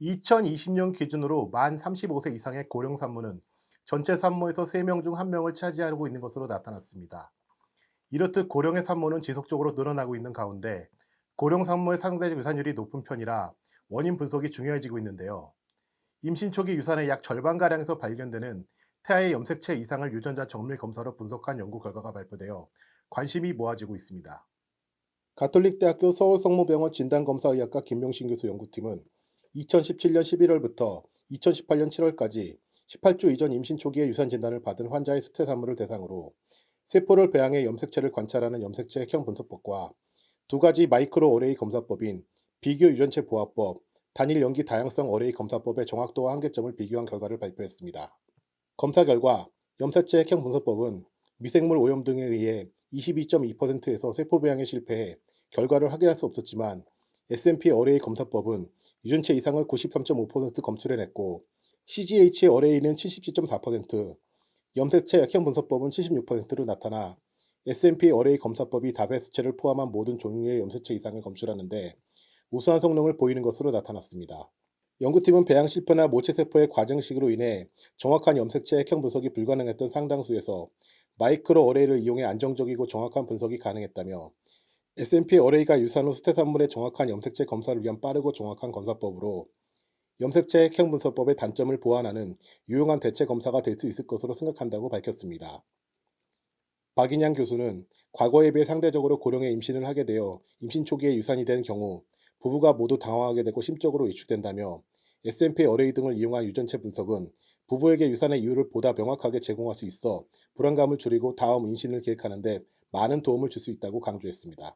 2020년 기준으로 만 35세 이상의 고령 산모는 전체 산모에서 3명 중 1명을 차지하고 있는 것으로 나타났습니다. 이렇듯 고령의 산모는 지속적으로 늘어나고 있는 가운데 고령 산모의 상대적 유산율이 높은 편이라 원인 분석이 중요해지고 있는데요. 임신 초기 유산의 약 절반가량에서 발견되는 태아의 염색체 이상을 유전자 정밀 검사로 분석한 연구 결과가 발표되어 관심이 모아지고 있습니다. 가톨릭대학교 서울성모병원 진단검사의학과 김명신 교수 연구팀은 2017년 11월부터 2018년 7월까지 18주 이전 임신 초기에 유산 진단을 받은 환자의 수태 사물을 대상으로 세포를 배양해 염색체를 관찰하는 염색체 핵형 분석법과 두 가지 마이크로 어레이 검사법인 비교 유전체 보아법, 단일 연기 다양성 어레이 검사법의 정확도와 한계점을 비교한 결과를 발표했습니다. 검사 결과 염색체 핵형 분석법은 미생물 오염 등에 의해 22.2%에서 세포 배양에 실패해 결과를 확인할 수 없었지만 S&P 어레이 검사법은 유전체 이상을 93.5% 검출해냈고 CGH 어레이는 77.4%, 염색체 액형 분석법은 76%로 나타나 S&P 어레이 검사법이 다베스체를 포함한 모든 종류의 염색체 이상을 검출하는데 우수한 성능을 보이는 것으로 나타났습니다. 연구팀은 배양 실패나 모체세포의 과정식으로 인해 정확한 염색체 액형 분석이 불가능했던 상당수에서 마이크로 어레이를 이용해 안정적이고 정확한 분석이 가능했다며 S&P 어레이가 유산 후 수태산물의 정확한 염색체 검사를 위한 빠르고 정확한 검사법으로 염색체 핵형 분석법의 단점을 보완하는 유용한 대체 검사가 될 수 있을 것으로 생각한다고 밝혔습니다. 박인양 교수는 과거에 비해 상대적으로 고령의 임신을 하게 되어 임신 초기에 유산이 된 경우 부부가 모두 당황하게 되고 심적으로 위축된다며 S&P 어레이 등을 이용한 유전체 분석은 부부에게 유산의 이유를 보다 명확하게 제공할 수 있어 불안감을 줄이고 다음 임신을 계획하는데 많은 도움을 줄 수 있다고 강조했습니다.